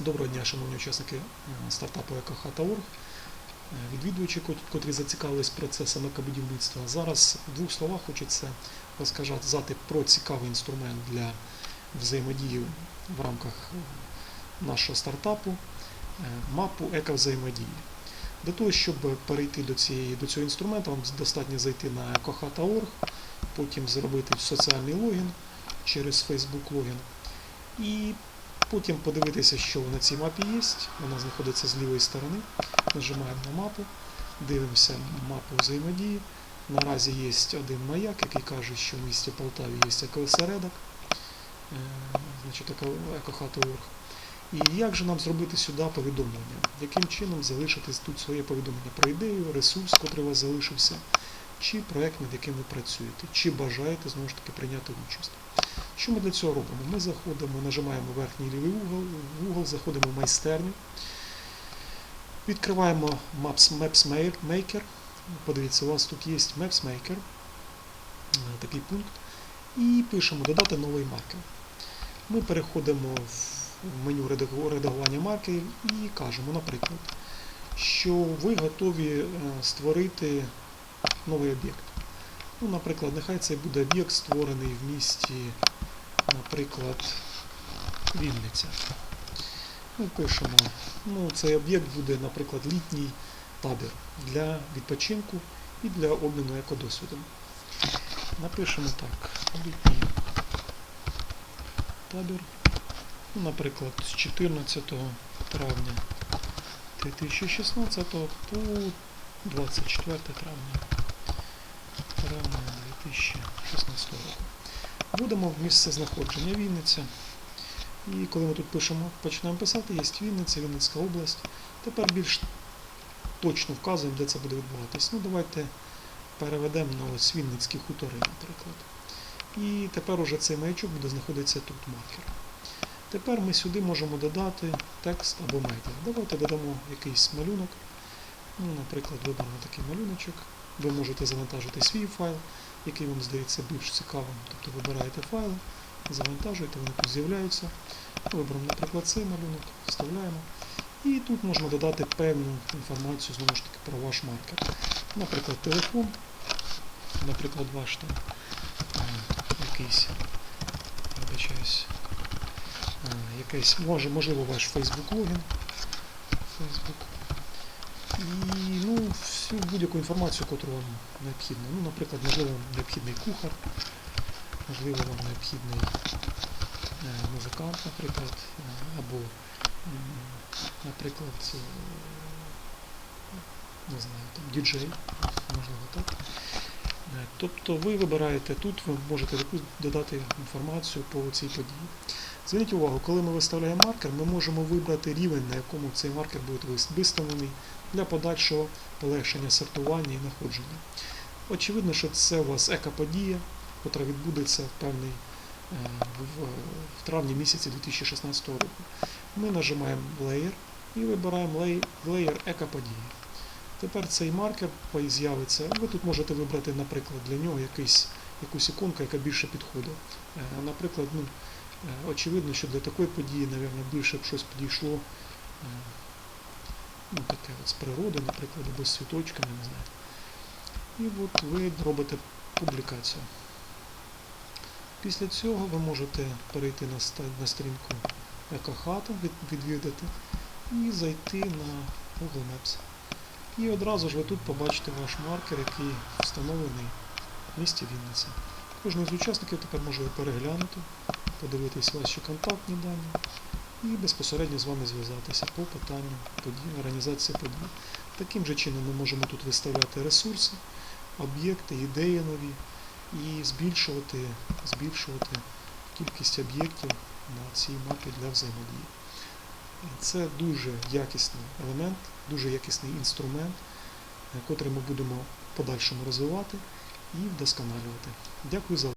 Доброго дня, шановні учасники е, стартапу «Екохата.орг», е, відвідувачі, котрі зацікавились процесом екобудівництва. Зараз в двох словах хочеться розказати про цікавий інструмент для взаємодії в рамках е, нашого стартапу мапу ековзаємодії. Для того, щоб перейти до, цієї, до цього інструменту, вам достатньо зайти на ecohata.org, потім зробити соціальний логін через Facebook логін і Потім подивитися, що на цій мапі є. Вона знаходиться з лівої сторони. Нажимаємо на мапу, дивимося мапу взаємодії. Наразі є один маяк, який каже, що в місті Полтаві є екоосередок, е, значить еко- екохата.орг. І як же нам зробити сюди повідомлення? Яким чином залишити тут своє повідомлення про ідею, ресурс, який у вас залишився, чи проект, над яким ви працюєте, чи бажаєте знову ж таки прийняти участь. Що ми для цього робимо? Ми заходимо, нажимаємо верхній лівий угол, угол, заходимо в майстерню, відкриваємо Maps, Maps Maker. Подивіться, у вас тут є Maps Maker, е, такий пункт, і пишемо додати новий маркер. Ми переходимо в меню редагування маркерів і кажемо, наприклад, що ви готові е, створити новий об'єкт. Ну, наприклад, нехай це буде об'єкт створений в місті, наприклад, Вінниця. Ми пишемо, ну, цей об'єкт буде, наприклад, літній табір для відпочинку і для обміну екодосвідом. Напишемо так, літній табір, ну, наприклад, з 14 травня 2016 по 24 травня травня 2016 року. Вводимо в місце знаходження Вінниця. І коли ми тут пишемо, починаємо писати, є Вінниця, Вінницька область. Тепер більш точно вказуємо, де це буде відбуватись. Ну, давайте переведемо на ось Вінницькі хутори, наприклад. І тепер уже цей маячок буде знаходитися тут маркер. Тепер ми сюди можемо додати текст або медіа. Давайте додамо якийсь малюнок. Ну, наприклад, виберемо такий малюночок. Ви можете завантажити свій файл, який вам здається більш цікавим. Тобто вибираєте файл, завантажуєте, вони тут з'являються. Виберемо, наприклад, цей малюнок, вставляємо. І тут можна додати певну інформацію знову ж таки про ваш маркер. Наприклад, телефон, наприклад, ваш там е, якийсь, вибачаюсь, е, якийсь, може, можливо, ваш Facebook логін. Facebook. І ну, всю будь-яку інформацію, яку вам необхідна. Ну, наприклад, можливо, вам необхідний кухар, можливо, вам необхідний е, музикант, наприклад, е, або, наприклад, е, не знаю, там, діджей, можливо, так. Тобто ви вибираєте тут, ви можете додати інформацію по цій події. Зверніть увагу, коли ми виставляємо маркер, ми можемо вибрати рівень, на якому цей маркер буде виставлений для подальшого полегшення сортування і знаходження. Очевидно, що це у вас екоподія, яка відбудеться в певний е, в, травні місяці 2016 року. Ми нажимаємо Layer і вибираємо Lay- Layer екоподії. Тепер цей маркер з'явиться. Ви тут можете вибрати, наприклад, для нього якийсь, якусь іконку, яка більше підходить. Е, Наприклад, ну, е, очевидно, що для такої події, мабуть, більше б щось підійшло ну, таке з природи, наприклад, або з світочками, не знаю. І от ви робите публікацію. Після цього ви можете перейти на, на сторінку екохата, від, відвідати і зайти на Google Maps. І одразу ж ви тут побачите ваш маркер, який встановлений в місті Вінниця. Кожен з учасників тепер може переглянути, подивитись ваші контактні дані і безпосередньо з вами зв'язатися по питанню подій, організації подій. Таким же чином ми можемо тут виставляти ресурси, об'єкти, ідеї нові і збільшувати, збільшувати кількість об'єктів на цій мапі для взаємодії. Це дуже якісний елемент, дуже якісний інструмент, е, котрий ми будемо в подальшому розвивати і вдосконалювати. Дякую за